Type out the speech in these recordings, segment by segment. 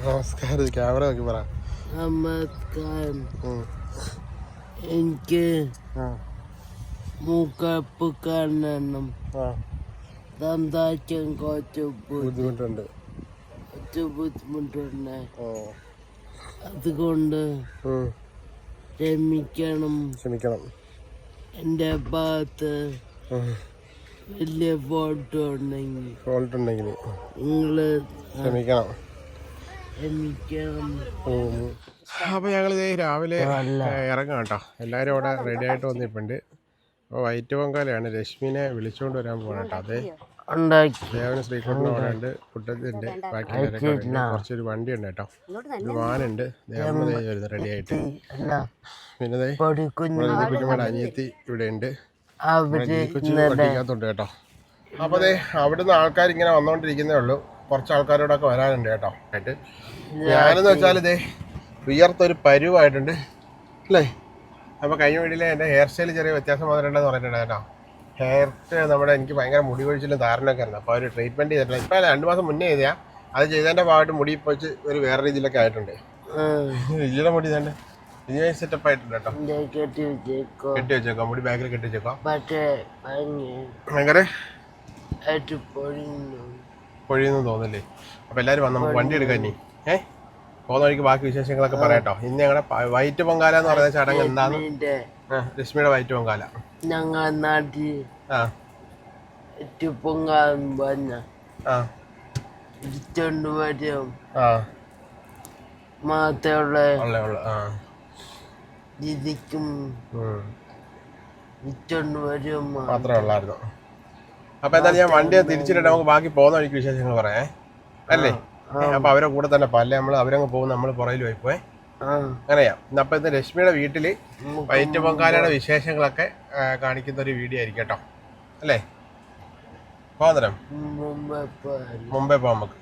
നമസ്കാരം ക്യാമറ നോക്കി പറ. നമസ്കാരം. എനിക്ക് മൂക്കപ്പ് കാണണം. സംസാരിക്കാൻ കുറച്ച് ബുദ്ധിമുട്ടുണ്ട്. കുറച്ച് ബുദ്ധിമുട്ടുണ്ട്. അതുകൊണ്ട് ക്ഷമിക്കണം. ക്ഷമിക്കണം. എന്റെ ഭാഗത്ത് വലിയ ഫോൾട്ട് ഉണ്ടെങ്കിൽ ഫോൾട്ട് ഉണ്ടെങ്കിൽ നിങ്ങൾ ക്ഷമിക്കണം. അപ്പൊ ഞങ്ങൾ രാവിലെ ഇറങ്ങാം കേട്ടോ. എല്ലാവരും അവിടെ റെഡി ആയിട്ട് വന്നിട്ടുണ്ട്. അപ്പോൾ വൈറ്റ് പൊങ്കാലയാണ്. രശ്മിനെ വിളിച്ചുകൊണ്ട് വരാൻ പോകണം കേട്ടോ. അതെ. ദേവന് ശ്രീകുട്ടൻ അവിടെ ഉണ്ട്. കുട്ടത്തിണ്ട് ബാക്കി കുറച്ചൊരു വണ്ടി ഉണ്ട് കേട്ടോ ഒരു വാനുണ്ട്. ദേവമ്മ ദേ വരുന്നു റെഡി ആയിട്ട്. പിന്നെ കുഞ്ഞുമാട് അനിയത്തി ഇവിടെ ഉണ്ട്. കൊച്ചു കേട്ടോ. അപ്പോൾ അതെ അവിടുന്ന് ആൾക്കാർ ഇങ്ങനെ വന്നുകൊണ്ടിരിക്കുന്നേ ഉള്ളൂ. കുറച്ച് ആൾക്കാരോടൊക്കെ വരാനുണ്ട് കേട്ടോ. ആയിട്ട്. ഞാനെന്ന് വെച്ചാൽ ഇതേ വിയർത്തൊരു പരുവായിട്ടുണ്ട്. അല്ലേ? അപ്പോൾ കഴിഞ്ഞ വീട്ടിലെ എന്റെ ഹെയർ സ്റ്റൈൽ ചെറിയ വ്യത്യാസം വന്നിട്ടുണ്ടെന്ന് പറഞ്ഞിട്ടുണ്ട് കേട്ടോ. ഹെയർ നമ്മുടെ എനിക്ക് ഭയങ്കര മുടി കൊഴിച്ചിലും ധാരണയൊക്കെ ആയിരുന്നു. അപ്പോൾ ഒരു ട്രീറ്റ്മെന്റ് ചെയ്തിട്ടില്ല. ഇപ്പോൾ രണ്ട് മാസം മുന്നേ ചെയ്താൽ അത് ചെയ്തതിന്റെ ഭാഗമായിട്ട് മുടി പോച്ച് ഒരു വേറെ രീതിയിലൊക്കെ ആയിട്ടുണ്ട്. ഇജിയുടെ മുടി തന്നെ ഇനി സെറ്റപ്പ് ആയിട്ടുണ്ട് കേട്ടോ. കെട്ടി വെച്ചേക്കോ. മുടി ബാഗിൽ കെട്ടി വെച്ചേക്കോ. ഭയങ്കര പൊഴിയെന്ന് തോന്നില്ലേ അപ്പോൾ എല്ലാവരും വന്ന് നമുക്ക് വണ്ടി എടുക്കാൻ നീ ഏ? പോകുന്ന വഴിക്ക് ബാക്കി വിശേഷങ്ങളൊക്കെ പറയാട്ടോ. ഇന്ന് ഞങ്ങളുടെ വൈറ്റ് പൊങ്കാല എന്ന് പറയുന്ന ചടങ്ങ് എന്താണ് ലക്ഷ്മിയുടെ വൈറ്റ് പൊങ്കാല. ഞങ്ങൾ നാട്ടിൽ ആ. പൊങ്കാൻ വന്ന ആ. ഇടിച്ചോണ്ട് വരും. ആ. മാത്രമുള്ള ആ. രീതിക്കും ഉം. ഇടിച്ചോണ്ട് വരും മാത്രമേ ഉള്ളായിരുന്നു. അപ്പോൾ എന്തായാലും ഞാൻ വണ്ടി തിരിച്ചിട്ട് നമുക്ക് ബാക്കി പോകുന്ന വഴിക്ക് വിശേഷങ്ങൾ പറയാം. അല്ലേ? അപ്പൊ അവരെ കൂടെ തന്നെ പല്ലേ നമ്മൾ അവരങ്ങ് പോകും നമ്മൾ പുറകിൽ പോയി പോയി ആ. അങ്ങനെയാ. അപ്പൊ ഇന്ന് രശ്മിയുടെ വീട്ടിൽ വൈറ്റ് പൊങ്കാലയുടെ വിശേഷങ്ങളൊക്കെ കാണിക്കുന്ന ഒരു വീഡിയോ ആയിരിക്കും കേട്ടോ. അല്ലേ? പോന്നരം മുംബൈ പോകാം നമുക്ക്.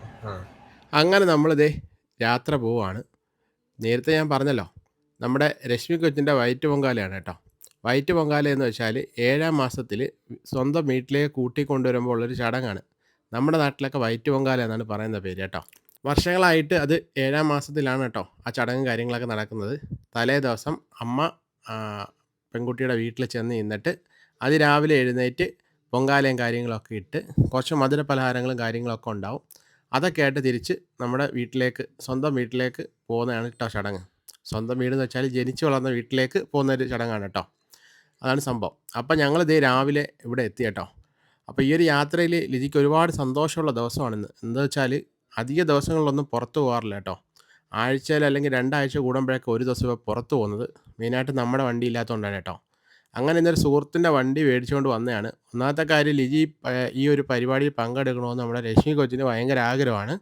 അങ്ങനെ നമ്മളിതേ യാത്ര പോവാണ്. നേരത്തെ ഞാൻ പറഞ്ഞല്ലോ നമ്മുടെ രശ്മി കൊച്ചിന്റെ വയറ്റ് പൊങ്കാലയാണ് കേട്ടോ. വയറ്റ് പൊങ്കാല എന്ന് വെച്ചാൽ ഏഴാം മാസത്തിൽ സ്വന്തം വീട്ടിലേക്ക് കൂട്ടിക്കൊണ്ടുവരുമ്പോൾ ഉള്ളൊരു ചടങ്ങാണ്. നമ്മുടെ നാട്ടിലൊക്കെ വയറ്റ് പൊങ്കാല എന്നാണ് പറയുന്ന പേര് കേട്ടോ. വർഷങ്ങളായിട്ട് അത് ഏഴാം മാസത്തിലാണ് കേട്ടോ ആ ചടങ്ങും കാര്യങ്ങളൊക്കെ നടക്കുന്നത്. തലേ ദിവസം അമ്മ പെൺകുട്ടിയുടെ വീട്ടിൽ ചെന്ന് നിന്നിട്ട് അതിരാവിലെ എഴുന്നേറ്റ് പൊങ്കാലയും കാര്യങ്ങളൊക്കെ ഇട്ട് കുറച്ച് മധുര പലഹാരങ്ങളും കാര്യങ്ങളൊക്കെ ഉണ്ടാവും. അതൊക്കെ ആയിട്ട് തിരിച്ച് നമ്മുടെ വീട്ടിലേക്ക് സ്വന്തം വീട്ടിലേക്ക് പോകുന്നതാണ് കേട്ടോ ചടങ്ങ്. സ്വന്തം വീട് എന്ന് വെച്ചാൽ ജനിച്ചു വളർന്ന വീട്ടിലേക്ക് പോകുന്ന ഒരു ചടങ്ങാണ് കേട്ടോ. അതാണ് സംഭവം. അപ്പം ഞങ്ങൾ ഇതേ രാവിലെ ഇവിടെ എത്തി കേട്ടോ. അപ്പോൾ ഈ ഒരു യാത്രയിൽ ലിജിക്ക് ഒരുപാട് സന്തോഷമുള്ള ദിവസമാണിന്ന് എന്താ വെച്ചാൽ അധിക ദിവസങ്ങളിലൊന്നും പുറത്ത് പോകാറില്ല കേട്ടോ. ആഴ്ചയിൽ അല്ലെങ്കിൽ രണ്ടാഴ്ച കൂടുമ്പോഴൊക്കെ ഒരു ദിവസം പുറത്തു പോകുന്നത് മെയിനായിട്ട് നമ്മുടെ വണ്ടി ഇല്ലാത്തതുകൊണ്ടാണ് കേട്ടോ. അങ്ങനെ ഇന്നൊരു സുഹൃത്തിന്റെ വണ്ടി മേടിച്ചുകൊണ്ട് വന്നതാണ് ഒന്നാമത്തെ കാര്യം ലിജി ഈ ഒരു പരിപാടിയിൽ പങ്കെടുക്കണമെന്ന് നമ്മുടെ രശ്മി കൊച്ചിന് ഭയങ്കര ആഗ്രഹമാണ്.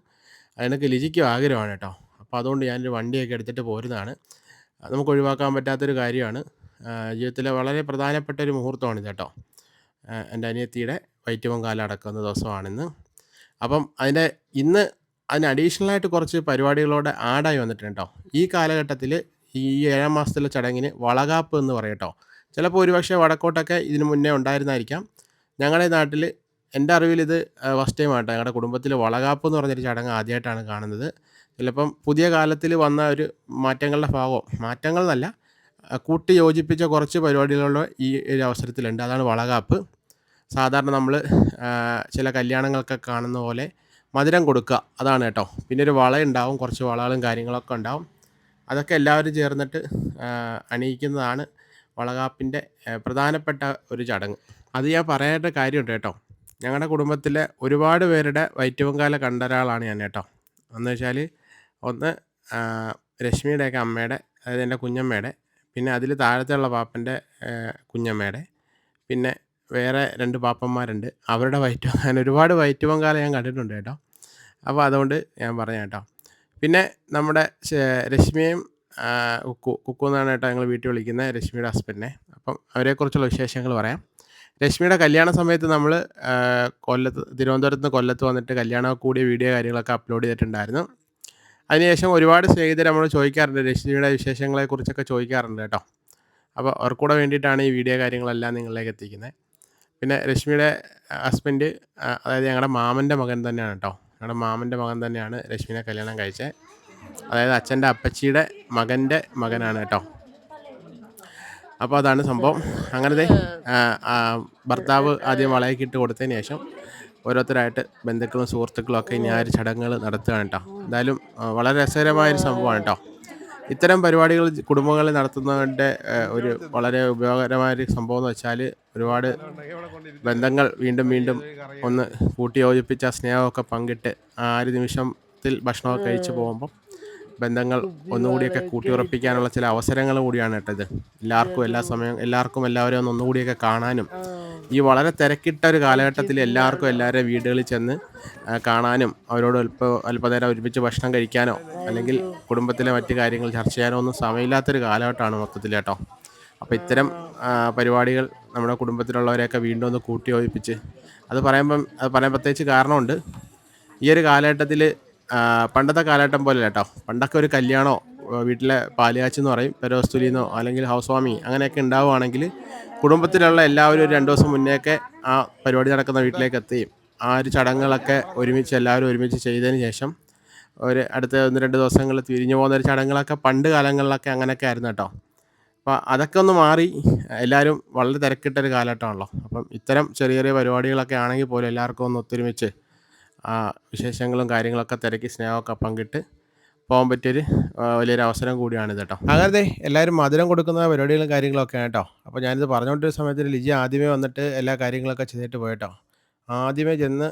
അതിനൊക്കെ ലിജിക്കും ആഗ്രഹമാണ് കേട്ടോ. അപ്പോൾ അതുകൊണ്ട് ഞാനൊരു വണ്ടിയൊക്കെ എടുത്തിട്ട് പോരുന്നതാണ്. നമുക്ക് ഒഴിവാക്കാൻ പറ്റാത്തൊരു കാര്യമാണ്. ജീവിതത്തിലെ വളരെ പ്രധാനപ്പെട്ട ഒരു മുഹൂർത്തമാണിത് കേട്ടോ എന്റെ അനിയത്തിയുടെ വൈറ്റ് പൊങ്കാല അടക്കുന്ന ദിവസമാണിന്ന്. അപ്പം അതിന്റെ ഇന്ന് അതിന് അഡീഷണലായിട്ട് കുറച്ച് പരിപാടികളോടെ ആഡായി വന്നിട്ടുണ്ട്? കേട്ടോ ഈ കാലഘട്ടത്തിൽ ഈ ഏഴാം മാസത്തിലെ ചടങ്ങിന് വളകാപ്പ് എന്ന് പറയും കേട്ടോ. ചിലപ്പോൾ ഒരുപക്ഷെ വടക്കോട്ടൊക്കെ ഇതിന് മുന്നേ ഉണ്ടായിരുന്നായിരിക്കാം. ഞങ്ങളുടെ നാട്ടിൽ എന്റെ അറിവിൽ ഇത് ഫസ്റ്റ് ടൈം ആട്ടോ. ഞങ്ങളുടെ കുടുംബത്തിൽ വളകാപ്പ് എന്ന് പറഞ്ഞൊരു ചടങ്ങ് ആദ്യമായിട്ടാണ് കാണുന്നത്. ചിലപ്പം പുതിയ കാലത്തിൽ വന്ന ഒരു മാറ്റങ്ങളുടെ ഭാഗമോ മാറ്റങ്ങൾ എന്നല്ല കൂട്ടി യോജിപ്പിച്ച കുറച്ച് പരിപാടികളുടെ ഈ ഒരു അവസരത്തിലുണ്ട്. അതാണ് വളകാപ്പ്. സാധാരണ നമ്മൾ ചില കല്യാണങ്ങൾക്കൊക്കെ കാണുന്ന പോലെ മധുരം കൊടുക്കുക. അതാണ് കേട്ടോ. പിന്നെ ഒരു വള ഉണ്ടാവും കുറച്ച് വളകളും കാര്യങ്ങളൊക്കെ ഉണ്ടാവും. അതൊക്കെ എല്ലാവരും ചേർന്നിട്ട് അണിയിക്കുന്നതാണ് വളകാപ്പിന്റെ പ്രധാനപ്പെട്ട ഒരു ചടങ്ങ്. അത് ഞാൻ പറയേണ്ട കാര്യമുണ്ട് കേട്ടോ. ഞങ്ങളുടെ കുടുംബത്തിലെ ഒരുപാട് പേരുടെ വൈറ്റുപൊങ്കാല കണ്ട ഒരാളാണ് ഞാൻ കേട്ടോ. എന്ന് വെച്ചാൽ ഒന്ന് രശ്മിയുടെയൊക്കെ അമ്മയുടെ അതായത് എന്റെ കുഞ്ഞമ്മയുടെ പിന്നെ അതിൽ താഴത്തുള്ള പാപ്പന്റെ കുഞ്ഞമ്മയുടെ പിന്നെ വേറെ രണ്ട് പാപ്പന്മാരുണ്ട്. അവരുടെ വയറ്റ് അങ്ങനെ ഒരുപാട് വയറ്റ് പൊങ്കാല ഞാൻ കണ്ടിട്ടുണ്ട് കേട്ടോ. അപ്പോൾ അതുകൊണ്ട് ഞാൻ പറഞ്ഞു കേട്ടോ. പിന്നെ നമ്മുടെ രശ്മിയും കുക്കു കുക്കു എന്നാണ് കേട്ടോ ഞങ്ങൾ വീട്ടിൽ വിളിക്കുന്നത് രശ്മിയുടെ ഹസ്ബൻഡിനെ. അപ്പം അവരെക്കുറിച്ചുള്ള വിശേഷങ്ങൾ പറയാം. രശ്മിയുടെ കല്യാണ സമയത്ത് നമ്മൾ കൊല്ലത്ത് തിരുവനന്തപുരത്ത് നിന്ന് കൊല്ലത്ത് വന്നിട്ട് കല്യാണം കൂടിയ വീഡിയോ കാര്യങ്ങളൊക്കെ അപ്ലോഡ് ചെയ്തിട്ടുണ്ടായിരുന്നു. അതിനുശേഷം ഒരുപാട് സ്നേഹിതർ നമ്മൾ ചോദിക്കാറുണ്ട്. രശ്മിയുടെ വിശേഷങ്ങളെ വിശേഷങ്ങളെക്കുറിച്ചൊക്കെ ചോദിക്കാറുണ്ട് കേട്ടോ. അപ്പോൾ അവർക്കൂടെ വേണ്ടിയിട്ടാണ് ഈ വീഡിയോ കാര്യങ്ങളെല്ലാം നിങ്ങളിലേക്ക് എത്തിക്കുന്നത്. പിന്നെ രശ്മിയുടെ ഹസ്ബൻഡ് അതായത് ഞങ്ങളുടെ മാമന്റെ മകൻ തന്നെയാണ് കേട്ടോ. ഞങ്ങളുടെ മാമന്റെ മകൻ തന്നെയാണ് രശ്മിനെ കല്യാണം കഴിച്ചത് അതായത് അച്ഛന്റെ അപ്പച്ചിയുടെ മകന്റെ മകനാണ് കേട്ടോ. അപ്പോൾ അതാണ് സംഭവം. അങ്ങനത്തെ ഭർത്താവ് ആദ്യം വളയൊക്കെ ഇട്ട് കൊടുത്തതിന് ശേഷം ഓരോരുത്തരായിട്ട് ബന്ധുക്കളും സുഹൃത്തുക്കളും ഒക്കെ ഞാൻ ഒരു ചടങ്ങുകൾ നടത്തുകയാണ് കേട്ടോ. എന്തായാലും വളരെ രസകരമായൊരു സംഭവമാണ് കേട്ടോ. ഇത്തരം പരിപാടികൾ കുടുംബങ്ങളിൽ നടത്തുന്നതിന്റെ ഒരു വളരെ ഉപയോഗകരമായൊരു സംഭവം എന്ന് വെച്ചാൽ ഒരുപാട് ബന്ധങ്ങൾ വീണ്ടും വീണ്ടും ഒന്ന് കൂട്ടി യോജിപ്പിച്ച സ്നേഹമൊക്കെ പങ്കിട്ട് ആ ഒരു നിമിഷത്തിൽ ഭക്ഷണമൊക്കെ കഴിച്ചു പോകുമ്പം ബന്ധങ്ങൾ ഒന്നുകൂടിയൊക്കെ കൂട്ടിയുറപ്പിക്കാനുള്ള ചില അവസരങ്ങൾ കൂടിയാണ് കേട്ടോ ഇത്. എല്ലാവർക്കും എല്ലാ സമയം എല്ലാവർക്കും എല്ലാവരെയും ഒന്ന് ഒന്നുകൂടിയൊക്കെ കാണാനും ഈ വളരെ തിരക്കിട്ട ഒരു കാലഘട്ടത്തിൽ എല്ലാവർക്കും എല്ലാവരെയും വീടുകളിൽ ചെന്ന് കാണാനും അവരോട് അല്പ അല്പനേരം ഒരുമിച്ച് ഭക്ഷണം കഴിക്കാനോ അല്ലെങ്കിൽ കുടുംബത്തിലെ മറ്റു കാര്യങ്ങൾ ചർച്ച ചെയ്യാനോ ഒന്നും സമയമില്ലാത്തൊരു കാലഘട്ടമാണ് മൊത്തത്തിൽ കേട്ടോ. അപ്പോൾ ഇത്തരം പരിപാടികൾ നമ്മുടെ കുടുംബത്തിലുള്ളവരെയൊക്കെ വീണ്ടും ഒന്ന് കൂട്ടി യോജിപ്പിച്ച് അത് പറയുമ്പം അത് പറയാൻ പ്രത്യേകിച്ച് കാരണമുണ്ട്. ഈ ഒരു കാലഘട്ടത്തിൽ പണ്ടത്തെ കാലഘട്ടം പോലെ കേട്ടോ പണ്ടൊക്കെ ഒരു കല്യാണോ വീട്ടിലെ പാലുകാച്ചി എന്ന് പറയും പെരോസ്തുലിന്നോ അല്ലെങ്കിൽ ഹൗസ് വാമിങ് അങ്ങനെയൊക്കെ ഉണ്ടാവുകയാണെങ്കിൽ കുടുംബത്തിലുള്ള എല്ലാവരും ഒരു രണ്ട് ദിവസം മുന്നേയൊക്കെ ആ പരിപാടി നടക്കുന്ന വീട്ടിലേക്ക് എത്തുകയും ആ ഒരു ചടങ്ങുകളൊക്കെ ഒരുമിച്ച് എല്ലാവരും ഒരുമിച്ച് ചെയ്തതിന് ശേഷം ഒരു അടുത്ത ഒന്ന് രണ്ട് ദിവസങ്ങളിൽ തിരിഞ്ഞു പോകുന്ന ഒരു ചടങ്ങുകളൊക്കെ പണ്ട് കാലങ്ങളിലൊക്കെ അങ്ങനെയൊക്കെ ആയിരുന്നു കേട്ടോ അപ്പോൾ അതൊക്കെ ഒന്ന് മാറി എല്ലാവരും വളരെ തിരക്കിട്ടൊരു കാലഘട്ടമാണല്ലോ. അപ്പം ഇത്തരം ചെറിയ ചെറിയ പരിപാടികളൊക്കെ ആണെങ്കിൽ പോലും എല്ലാവർക്കും ഒന്ന് ഒത്തൊരുമിച്ച് ആ വിശേഷങ്ങളും കാര്യങ്ങളൊക്കെ തിരക്കി സ്നേഹമൊക്കെ പങ്കിട്ട് പോകാൻ പറ്റിയൊരു വലിയൊരു അവസരം കൂടിയാണ് കേട്ടോ അങ്ങനത്തെ എല്ലാവരും മധുരം കൊടുക്കുന്ന പരിപാടികളും കാര്യങ്ങളൊക്കെ കേട്ടോ അപ്പോൾ ഞാനിത് പറഞ്ഞുകൊണ്ടിരുന്ന സമയത്ത് ലിജി ആദ്യമേ വന്നിട്ട് എല്ലാ കാര്യങ്ങളൊക്കെ ചെയ്തിട്ട് പോയിട്ടോ ആദ്യമേ ചെന്ന്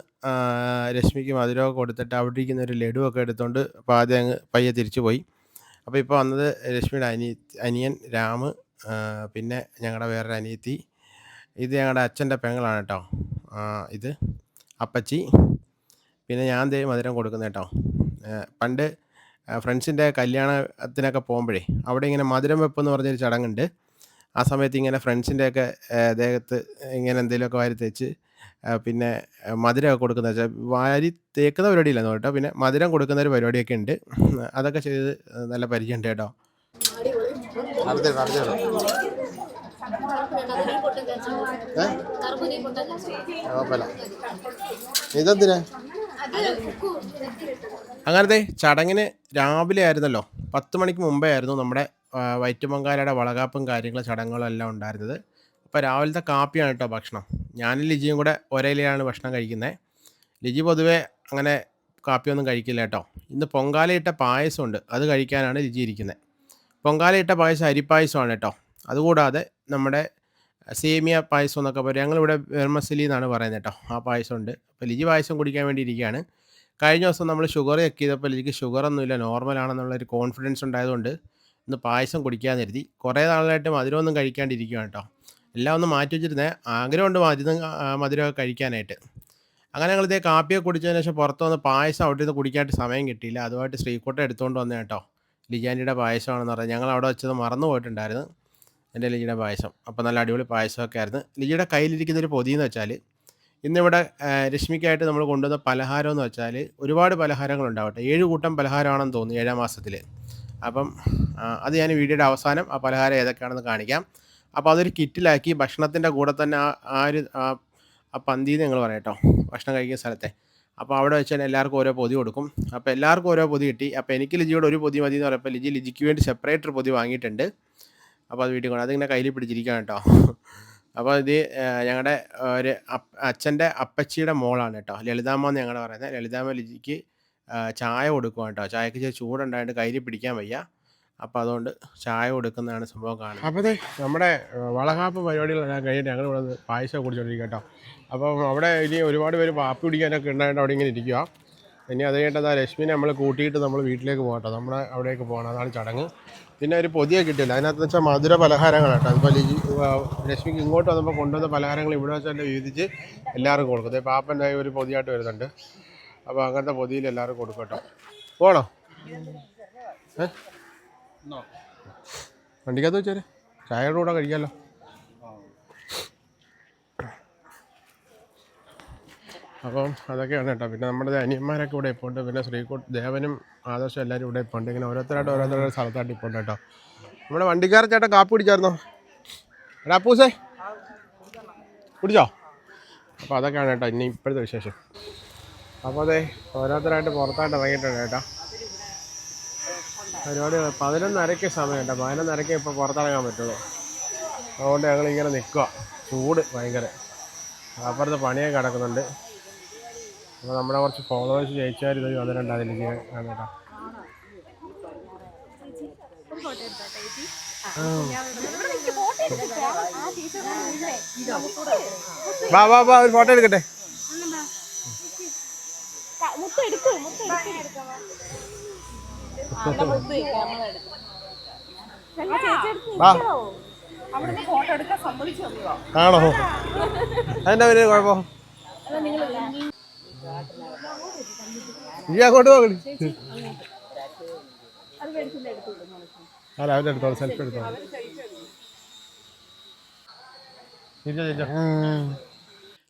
രശ്മിക്ക് മധുരമൊക്കെ കൊടുത്തിട്ട് അവിടെ ഇരിക്കുന്ന ഒരു ലഡുവൊക്കെ എടുത്തുകൊണ്ട് ആദ്യം അങ്ങ് പയ്യെ തിരിച്ചു പോയി. അപ്പോൾ ഇപ്പോൾ വന്നത് രശ്മിയുടെ അനി അനിയൻ രാമ് പിന്നെ ഞങ്ങളുടെ വേറൊരു അനിയത്തി. ഇത് ഞങ്ങളുടെ അച്ഛന്റെ പെങ്ങളാണ് കേട്ടോ ഇത് അപ്പച്ചി പിന്നെ ഞാൻ ദേ മധുരം കൊടുക്കുന്നേട്ടോ ഏ, പണ്ട് ഫ്രണ്ട്സിന്റെ കല്യാണത്തിനൊക്കെ പോകുമ്പോഴേ അവിടെ ഇങ്ങനെ മധുരം വെപ്പ് എന്ന് പറഞ്ഞൊരു ചടങ്ങുണ്ട്. ആ സമയത്ത് ഇങ്ങനെ ഫ്രണ്ട്സിന്റെയൊക്കെ ദേഹത്ത് ഇങ്ങനെ എന്തെങ്കിലുമൊക്കെ വാരി തേച്ച് പിന്നെ മധുരമൊക്കെ കൊടുക്കുന്ന വെച്ചാൽ വാരി തേക്കുന്ന പരിപാടിയില്ലെന്ന് കേട്ടോ പിന്നെ മധുരം കൊടുക്കുന്ന ഒരു പരിപാടിയൊക്കെ ഉണ്ട്. അതൊക്കെ ചെയ്ത് നല്ല പരിചയമുണ്ട് കേട്ടോ. ഇതെന്തിനാ? അങ്ങനത്തെ ചടങ്ങിന് രാവിലെ ആയിരുന്നല്ലോ പത്ത് മണിക്ക് മുമ്പേ ആയിരുന്നു നമ്മുടെ വൈറ്റ് വൈറ്റുമങ്കാലയുടെ വളകാപ്പും കാര്യങ്ങളും ചടങ്ങുകളും എല്ലാം ഉണ്ടായിരുന്നത്. അപ്പോൾ രാവിലത്തെ കാപ്പിയാണ് കേട്ടോ ഭക്ഷണം. ഞാനും ലിജിയും കൂടെ ഒരയിലാണ് ഭക്ഷണം കഴിക്കുന്നത് ലിജി പൊതുവെ അങ്ങനെ കാപ്പിയൊന്നും കഴിക്കില്ല കേട്ടോ. ഇന്ന് പൊങ്കാലയിട്ട പായസമുണ്ട് അത് കഴിക്കാനാണ് ലിജി ഇരിക്കുന്നത് പൊങ്കാലയിട്ട പായസം അരിപ്പായസമാണ് കേട്ടോ. അതുകൂടാതെ നമ്മുടെ സേമിയ പായസം എന്നൊക്കെ പറയും. ഞങ്ങളിവിടെ വെർമസലി എന്നാണ് പറയുന്നത് കേട്ടോ. ആ പായസം ഉണ്ട് അപ്പോൾ ലിജി പായസം കുടിക്കാൻ വേണ്ടി ഇരിക്കുകയാണ് കഴിഞ്ഞ ദിവസം നമ്മൾ ഷുഗർ ചെക്ക് ചെയ്തപ്പോൾ ലിജിക്ക് ഷുഗറൊന്നുമില്ല. നോർമലാണെന്നുള്ളൊരു കോൺഫിഡൻസ് ഉണ്ടായതുകൊണ്ട് ഇന്ന് പായസം കുടിക്കാൻ കുറേ നാളായിട്ട് മധുരമൊന്നും കഴിക്കാണ്ടിരിക്കുകയാണ് കേട്ടോ. എല്ലാം ഒന്ന് മാറ്റി വെച്ചിരുന്നേ. ആഗ്രഹമുണ്ട് മധുരം മധുരമൊക്കെ കഴിക്കാനായിട്ട്. അങ്ങനെ ഞങ്ങൾ ഇതേ കാപ്പിയൊക്കെ കുടിച്ചതിന് ശേഷം പുറത്ത് വന്ന് പായസം അവിടെ നിന്ന് കുടിക്കാനായിട്ട് സമയം കിട്ടിയില്ല. അതുമായിട്ട് ശ്രീക്കോട്ട എടുത്തുകൊണ്ട് വന്നേ കേട്ടോ. ലിജാന്റിയുടെ പായസമാണെന്ന് പറഞ്ഞാൽ ഞങ്ങൾ അവിടെ വെച്ചത് മറന്നു പോയിട്ടുണ്ടായിരുന്നു എന്റെ ലിജിയുടെ പായസം. അപ്പോൾ നല്ല അടിപൊളി പായസമൊക്കെ ആയിരുന്നു. ലിജിയുടെ കയ്യിലിരിക്കുന്ന ഒരു പൊതി എന്ന് വെച്ചാൽ ഇന്നിവിടെ രശ്മിക്കായിട്ട് നമ്മൾ കൊണ്ടുവന്ന പലഹാരം എന്ന് വെച്ചാൽ ഒരുപാട് പലഹാരങ്ങൾ ഉണ്ടാവട്ടെ ഏഴ് കൂട്ടം പലഹാരമാണെന്ന് തോന്നുന്നു ഏഴാം മാസത്തിൽ. അപ്പം അത് ഞാൻ വീഡിയോയുടെ അവസാനം ആ പലഹാരം ഏതൊക്കെയാണെന്ന് കാണിക്കാം. അപ്പോൾ അതൊരു കിറ്റിലാക്കി ഭക്ഷണത്തിന്റെ കൂടെ തന്നെ ആ ആ ഒരു ആ ആ പന്തി നിങ്ങൾ പറയാം കേട്ടോ. ഭക്ഷണം കഴിക്കുന്ന സ്ഥലത്തെ. അപ്പോൾ അവിടെ വെച്ചാൽ എല്ലാവർക്കും ഓരോ പൊതി കൊടുക്കും. അപ്പോൾ എല്ലാവർക്കും ഓരോ പൊതി കിട്ടി. അപ്പോൾ എനിക്ക് ലിജിയോട് ഒരു പൊതി മതി എന്ന് പറയുമ്പോൾ ലിജി ലിജിക്ക് വേണ്ടി സെപ്പറേറ്റ് ഒരു പൊതി വാങ്ങിയിട്ടുണ്ട്. അപ്പോൾ അത് വീട്ടിൽ കൊണ്ട് അതിങ്ങനെ കയ്യിൽ പിടിച്ചിരിക്കുകയാണ് കേട്ടോ. അപ്പോൾ ഇത് ഞങ്ങളുടെ ഒരു അച്ഛന്റെ അപ്പച്ചിയുടെ മോളാണ് കേട്ടോ. ലളിതാമ്മ എന്ന് ഞങ്ങൾ പറയുന്നത് ലളിതാമ്മ ലിജിക്ക് ചായ കൊടുക്കുക കേട്ടോ. ചായക്ക് ചെറിയ ചൂടുണ്ടായിട്ട് കയ്യിൽ പിടിക്കാൻ വയ്യ. അപ്പോൾ അതുകൊണ്ട് ചായ കൊടുക്കുന്നതാണ് സംഭവം കാണുന്നത്. അപ്പോൾ നമ്മുടെ വളകാപ്പ് പരിപാടികളെല്ലാം കഴിഞ്ഞിട്ട് ഞങ്ങൾ ഇവിടെ പായസം കുടിച്ചോണ്ടിരിക്കുക കേട്ടോ. അപ്പം അവിടെ ഇനി ഒരുപാട് പേര് പാപ്പി കുടിക്കാനൊക്കെ ഉണ്ടായിട്ട് അവിടെ ഇങ്ങനെ ഇരിക്കുക ഇനി അത് കഴിഞ്ഞിട്ട് രശ്മിനെ നമ്മൾ കൂട്ടിയിട്ട് നമ്മൾ വീട്ടിലേക്ക് പോകട്ടോ നമ്മുടെ അവിടേക്ക് പോകണം അതാണ് ചടങ്ങ്. പിന്നെ ഒരു പൊതിയെ കിട്ടില്ല അതിനകത്ത് വെച്ചാൽ മധുര പലഹാരങ്ങളാണ് കേട്ടോ. അതിപ്പോൾ ലിജി ലക്ഷ്മിക്ക് ഇങ്ങോട്ട് വന്നപ്പോൾ കൊണ്ടുവന്ന പലഹാരങ്ങൾ ഇവിടെ വെച്ചാൽ വീതിച്ച് എല്ലാവർക്കും കൊടുക്കും. പാപ്പന്റെ ഒരു പൊതിയായിട്ട് വരുന്നുണ്ട്. അപ്പോൾ അങ്ങനത്തെ പൊതിയിൽ എല്ലാവർക്കും കൊടുക്കട്ടോ കേട്ടോ. പോകണോ ഏ? വണ്ടിക്കകത്ത് വെച്ചാൽ ചായയുടെ കൂടെ കഴിക്കാമല്ലോ അപ്പം അതൊക്കെയാണ് കേട്ടോ പിന്നെ നമ്മുടെ അനിയന്മാരൊക്കെ ഇവിടെ ഇപ്പോൾ ഉണ്ട് പിന്നെ ശ്രീകോട്ട് ദേവനും ആദർശം എല്ലാവരും ഇവിടെ ഇപ്പോൾ ഉണ്ട് ഇങ്ങനെ ഓരോരുത്തരായിട്ട് ഓരോരുത്തരുടെ സ്ഥലത്തായിട്ട് ഇപ്പോൾ ഉണ്ട് കേട്ടോ. നമ്മുടെ വണ്ടിക്കാരൻ ചേട്ടൻ കാപ്പി കുടിച്ചായിരുന്നോ? എടാ അപ്പൂസേ. കുടിച്ചോ? അപ്പോൾ അതൊക്കെയാണ് കേട്ടോ ഇനി ഇപ്പോഴത്തെ വിശേഷം. അപ്പോൾ അതെ ഓരോരുത്തരായിട്ട് പുറത്തായിട്ട് ഇറങ്ങിയിട്ടുണ്ട് കേട്ടോ. പരിപാടി പതിനൊന്നരയ്ക്ക് സമയം കേട്ടോ. പതിനൊന്നരയ്ക്ക് ഇപ്പോൾ പുറത്തിറങ്ങാൻ പറ്റുള്ളൂ. അതുകൊണ്ട് ഞങ്ങളിങ്ങനെ നിൽക്കുക ചൂട് ഭയങ്കര. അപ്പുറത്ത് പണിയൊക്കെ കിടക്കുന്നുണ്ട്. അപ്പോൾ നമ്മുടെ കുറച്ച് ഫോളോവേഴ്സ് ജയിച്ചാൽ ഇത് വന്നിട്ടുണ്ട് ആണ് കേട്ടോ. വാ വാ വാ ഒരു ഫോട്ടോ എടുക്കട്ടെ. ആണോ? അതിന്റെ പേര് കുഴപ്പം? ഈ അങ്ങോട്ട് നോക്കണി അല്ല അവന്റെ എടുത്തോളൂ. സെൽഫി എടുത്തോളൂ.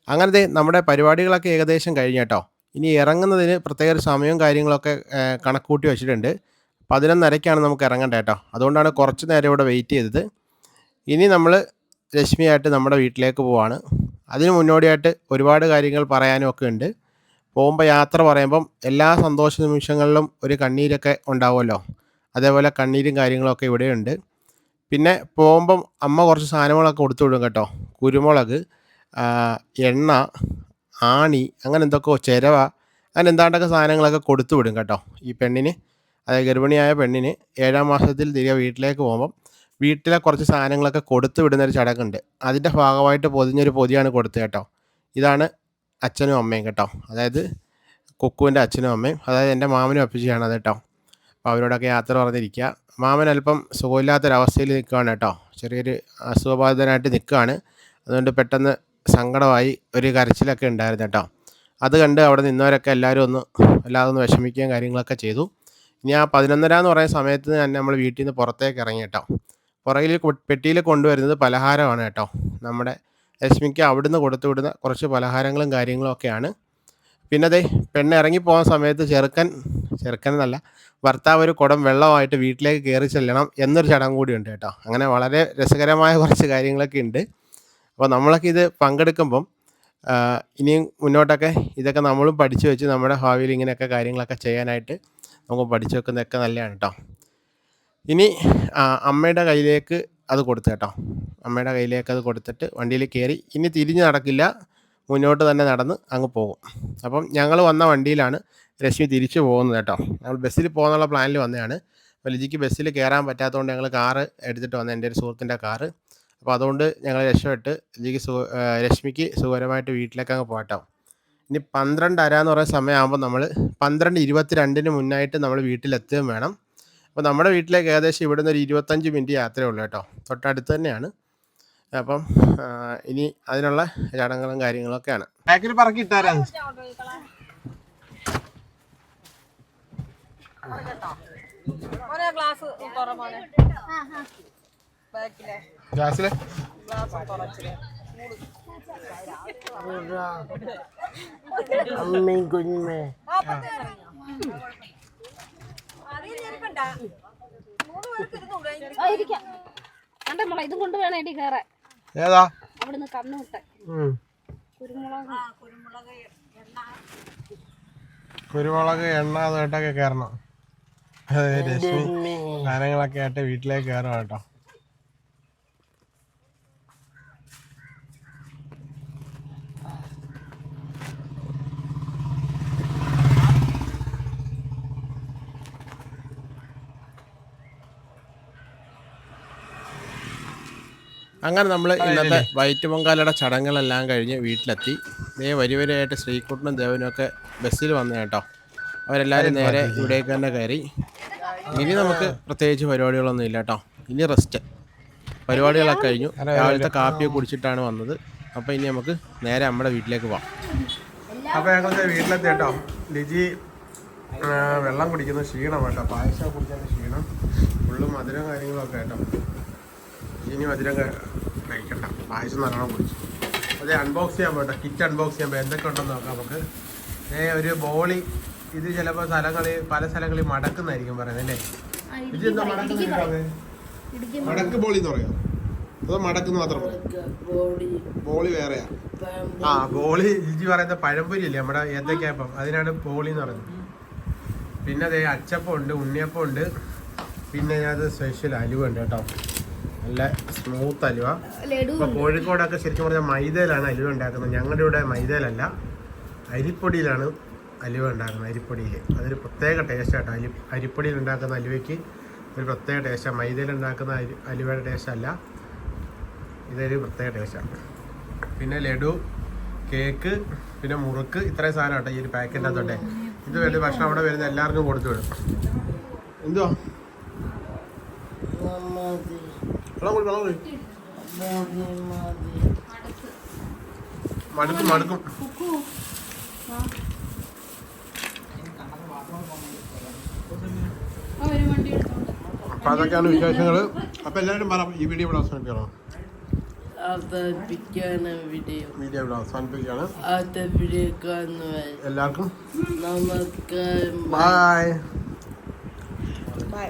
അങ്ങനത്തെ നമ്മുടെ പരിപാടികളൊക്കെ ഏകദേശം കഴിഞ്ഞ കേട്ടോ. ഇനി ഇറങ്ങുന്നതിന് പ്രത്യേക ഒരു സമയവും കാര്യങ്ങളൊക്കെ കണക്കൂട്ടി വെച്ചിട്ടുണ്ട്. പതിനൊന്നരയ്ക്കാണ് നമുക്ക് ഇറങ്ങേണ്ടത് കേട്ടോ. അതുകൊണ്ടാണ് കുറച്ച് നേരം ഇവിടെ വെയിറ്റ് ചെയ്തത്. ഇനി നമ്മൾ രശ്മിയായിട്ട് നമ്മുടെ വീട്ടിലേക്ക് പോവാണ്. അതിന് മുന്നോടിയായിട്ട് ഒരുപാട് കാര്യങ്ങൾ പറയാനും ഒക്കെ ഉണ്ട്. പോകുമ്പോൾ യാത്ര പറയുമ്പം എല്ലാ സന്തോഷ നിമിഷങ്ങളിലും ഒരു കണ്ണീരൊക്കെ ഉണ്ടാവുമല്ലോ. അതേപോലെ കണ്ണീരും കാര്യങ്ങളൊക്കെ ഇവിടെയുണ്ട്. പിന്നെ പോകുമ്പം അമ്മ കുറച്ച് സാധനങ്ങളൊക്കെ കൊടുത്തു വിടും കേട്ടോ. കുരുമുളക് എണ്ണ ആണി അങ്ങനെ എന്തൊക്കെയോ ചിരവ അങ്ങനെ എന്താണ്ടൊക്കെ സാധനങ്ങളൊക്കെ കൊടുത്തു വിടും കേട്ടോ ഈ പെണ്ണിന്. അതായത് ഗർഭിണിയായ പെണ്ണിന് ഏഴാം മാസത്തിൽ തിരികെ വീട്ടിലേക്ക് പോകുമ്പം വീട്ടിലെ കുറച്ച് സാധനങ്ങളൊക്കെ കൊടുത്തു വിടുന്നൊരു ചടങ്ങുണ്ട്. അതിന്റെ ഭാഗമായിട്ട് പൊതിഞ്ഞൊരു പൊതിയാണ് കൊടുത്തത് കേട്ടോ. ഇതാണ് അച്ഛനും അമ്മയും കേട്ടോ. അതായത് കുക്കുവിന്റെ അച്ഛനും അമ്മയും അതായത് എന്റെ മാമനും അപ്പച്ചിയാണ് അത് കേട്ടോ. അപ്പോൾ അവരോടൊക്കെ യാത്ര പറഞ്ഞിരിക്കുക. മാമൻ അല്പം സുഖമില്ലാത്തൊരവസ്ഥയിൽ നിൽക്കുകയാണ് കേട്ടോ. ചെറിയൊരു അസുഖബാധിതനായിട്ട് നിൽക്കുകയാണ്. അതുകൊണ്ട് പെട്ടെന്ന് സങ്കടമായി ഒരു കരച്ചിലൊക്കെ ഉണ്ടായിരുന്നു കേട്ടോ. അത് കണ്ട് അവിടെ നിന്നവരൊക്കെ എല്ലാവരും ഒന്ന് എല്ലാവരും ഒന്ന് വിഷമിക്കുകയും കാര്യങ്ങളൊക്കെ ചെയ്തു. ഇനി ആ പതിനൊന്നര എന്ന് പറയുന്ന സമയത്ത് തന്നെ നമ്മൾ വീട്ടിൽ നിന്ന് പുറത്തേക്ക് ഇറങ്ങി കേട്ടോ. പുറകിൽ പെട്ടിയിൽ കൊണ്ടുവരുന്നത് പലഹാരമാണ് കേട്ടോ. നമ്മുടെ രശ്മിക്ക് അവിടുന്ന് കൊടുത്തു വിടുന്ന കുറച്ച് പലഹാരങ്ങളും കാര്യങ്ങളും ഒക്കെയാണ്. പിന്നെ അതെ പെണ്ണ് ഇറങ്ങി പോകുന്ന സമയത്ത് ചെറുക്കൻ ചെറുക്കൻ എന്നല്ല ഭർത്താവ് ഒരു കുടം വെള്ളമായിട്ട് വീട്ടിലേക്ക് കയറി ചെല്ലണം എന്നൊരു ചടങ്ങ് കൂടിയുണ്ട് കേട്ടോ. അങ്ങനെ വളരെ രസകരമായ കുറച്ച് കാര്യങ്ങളൊക്കെ ഉണ്ട്. അപ്പോൾ നമ്മളൊക്കെ ഇത് പങ്കെടുക്കുമ്പം ഇനിയും മുന്നോട്ടൊക്കെ ഇതൊക്കെ നമ്മളും പഠിച്ചു വെച്ച് നമ്മുടെ ഭാവിയിൽ ഇങ്ങനെയൊക്കെ കാര്യങ്ങളൊക്കെ ചെയ്യാനായിട്ട് നമുക്ക് പഠിച്ചു വെക്കുന്നതൊക്കെ നല്ലതാണ് കേട്ടോ. ഇനി അമ്മയുടെ കയ്യിലേക്ക് അത് കൊടുത്തു കേട്ടോ. അമ്മയുടെ കയ്യിലേക്ക് അത് കൊടുത്തിട്ട് വണ്ടിയിൽ കയറി ഇനി തിരിഞ്ഞ് നടക്കില്ല. മുന്നോട്ട് തന്നെ നടന്ന് അങ്ങ് പോകും. അപ്പം ഞങ്ങൾ വന്ന വണ്ടിയിലാണ് രശ്മി തിരിച്ചു പോകുന്നത് കേട്ടോ. ഞങ്ങൾ ബസ്സിൽ പോകുന്നുള്ള പ്ലാനിൽ വന്നതാണ്. അപ്പോൾ ലിജിക്ക് ബസ്സിൽ കയറാൻ പറ്റാത്തതുകൊണ്ട് ഞങ്ങൾ കാറ് എടുത്തിട്ട് വന്ന എന്റെ ഒരു സുഹൃത്തിന്റെ കാറ്. അപ്പോൾ അതുകൊണ്ട് ഞങ്ങൾ രക്ഷപ്പെട്ട് ലിജിക്ക് സു രശ്മിക്ക് സുഖകരമായിട്ട് വീട്ടിലേക്ക് അങ്ങ് പോകട്ടോ. ഇനി പന്ത്രണ്ടര എന്ന് പറയുന്ന സമയമാകുമ്പോൾ നമ്മൾ പന്ത്രണ്ട് ഇരുപത്തി രണ്ടിന് മുന്നായിട്ട് നമ്മൾ വീട്ടിലെത്തുകയും വേണം. അപ്പോൾ നമ്മുടെ വീട്ടിലേക്ക് ഏകദേശം ഇവിടുന്ന് ഒരു ഇരുപത്തഞ്ച് മിനിറ്റ് യാത്രയേ ഉള്ളൂ കേട്ടോ. തൊട്ടടുത്ത് തന്നെയാണ്. അപ്പം ഇനി അതിനുള്ള ചടങ്ങുകളും കാര്യങ്ങളൊക്കെയാണ്. ബാക്കിൽ പറക്കി ഇട്ടാരാണ് മോനെ ഗ്ലാസ് തുറ മോനെ ബാക്കിലെ ഗ്യാസിൽ ഗ്ലാസ് തുറച്ചില്ലേ അമ്മയും കുഞ്ഞുമേ. കണ്ടേ. മോളെ ഇതും കൊണ്ട് വേണം എടി കയറാൻ. ഏതാ? അവിടുന്ന് കണ്ണു വിട്ടെ. ഉം. കുരുമുളക്. കുരുമുളക് എണ്ണ. കേട്ടൊക്കെ കയറണം. രശ്മി കാര്യങ്ങളൊക്കെ സാധനങ്ങളൊക്കെ ആയിട്ട് വീട്ടിലേക്ക് കയറണം കേട്ടോ. അങ്ങനെ നമ്മൾ ഇന്നത്തെ വൈറ്റ് പൊങ്കാലയുടെ ചടങ്ങുകളെല്ലാം കഴിഞ്ഞ് വീട്ടിലെത്തി. ദേ വരി വരിയായിട്ട് ശ്രീകുട്ടനും ദേവനും ഒക്കെ ബസ്സിൽ വന്നു കേട്ടോ. അവരെല്ലാവരും നേരെ ഇവിടേക്ക് തന്നെ കയറി. ഇനി നമുക്ക് പ്രത്യേകിച്ച് പരിപാടികളൊന്നും ഇല്ല കേട്ടോ. ഇനി റെസ്റ്റ്. പരിപാടികളൊക്കെ കഴിഞ്ഞു. രാവിലത്തെ കാപ്പിയൊക്കെ കുടിച്ചിട്ടാണ് വന്നത്. അപ്പോൾ ഇനി നമുക്ക് നേരെ നമ്മുടെ വീട്ടിലേക്ക് പോകാം അപ്പോൾ ഞങ്ങൾ വീട്ടിലെത്തി കേട്ടോ. ലിജി വെള്ളം കുടിക്കുന്ന. ക്ഷീണം കേട്ടോ. പായസം കുടിക്കുന്ന ക്ഷീണം. ഫുള്ള് മധുരം കാര്യങ്ങളൊക്കെ കേട്ടോ ഇനി മധുരം കഴിക്കണ്ട. പായസം നല്ലോണം കുടിച്ചു. അതെ അൺബോക്സ് ചെയ്യാൻ പോട്ടെ. കിറ്റ് അൺബോക്സ് ചെയ്യാൻ എന്തൊക്കെ ഉണ്ടെന്ന് നോക്കാം നമുക്ക്. ഏ ഒരു ബോളി. ഇത് ചിലപ്പോൾ സ്ഥലങ്ങളിൽ പല സ്ഥലങ്ങളിൽ മടക്കുന്നതായിരിക്കും പറയുന്നത് അല്ലേ? ഇത് എന്താ മടക്കുന്ന മടക്ക് ബോളി എന്ന് പറയാം. അതോ മടക്കുന്നു മാത്രം ബോളി. വേറെയാ. ആ ബോളി ഇജി പറയുന്ന പഴംപൊരി അല്ലേ നമ്മുടെ ഏത്തക്കാപ്പം അതിനാണ് ബോളി എന്ന് പറയുന്നത്. പിന്നെ അതേ അച്ചപ്പം ഉണ്ട് ഉണ്ണിയപ്പം ഉണ്ട് പിന്നെ അതിനകത്ത് സ്പെഷ്യൽ അലുവ ഉണ്ട് കേട്ടോ. നല്ല സ്മൂത്ത് അലുവ. ഇപ്പൊ കോഴിക്കോടൊക്കെ ശരിക്കും പറഞ്ഞാൽ മൈദയിലാണ് അലുവ ഉണ്ടാക്കുന്നത്. ഞങ്ങളുടെ ഇവിടെ മൈദയിലല്ല. അരിപ്പൊടിയിലാണ് അലുവ ഉണ്ടാക്കുന്നത് അരിപ്പൊടിയിൽ അതൊരു പ്രത്യേക ടേസ്റ്റ് ആട്ടോ. അരി അരിപ്പൊടിയിൽ ഉണ്ടാക്കുന്ന അലുവയ്ക്ക് ഒരു പ്രത്യേക ടേസ്റ്റാണ് മൈദയിൽ ഉണ്ടാക്കുന്ന അരി അലുവയുടെ ടേസ്റ്റ് അല്ല. ഇതൊരു പ്രത്യേക ടേസ്റ്റാണ് പിന്നെ ലഡു കേക്ക് പിന്നെ മുറുക്ക്. ഇത്രയും സാധനം കേട്ടോ ഈ ഒരു പാക്കറ്റിനകത്തോട്ടെ ഇത് വലിയ ഭക്ഷണം അവിടെ വരുന്ന എല്ലാവർക്കും കൊടുത്തു വിടും. എന്തുവാ? വെള്ളം കുടി വെള്ളം കുടി മടുക്കും. മടുക്കും അപ്പൊ അതൊക്കെയാണ് വിശേഷങ്ങൾ അപ്പൊ എല്ലാവരും പറ ഈ വീഡിയോ ഇവിടെ അവസാനിപ്പിക്കണം? അവതരിപ്പിക്കാണ് വീഡിയോ വീഡിയോ ഇവിടെ അവസാനിപ്പിക്കുകയാണ്. അടുത്ത വീഡിയോ കാണുവാൻ എല്ലാവർക്കും നമസ്കാരം ബൈ ബൈ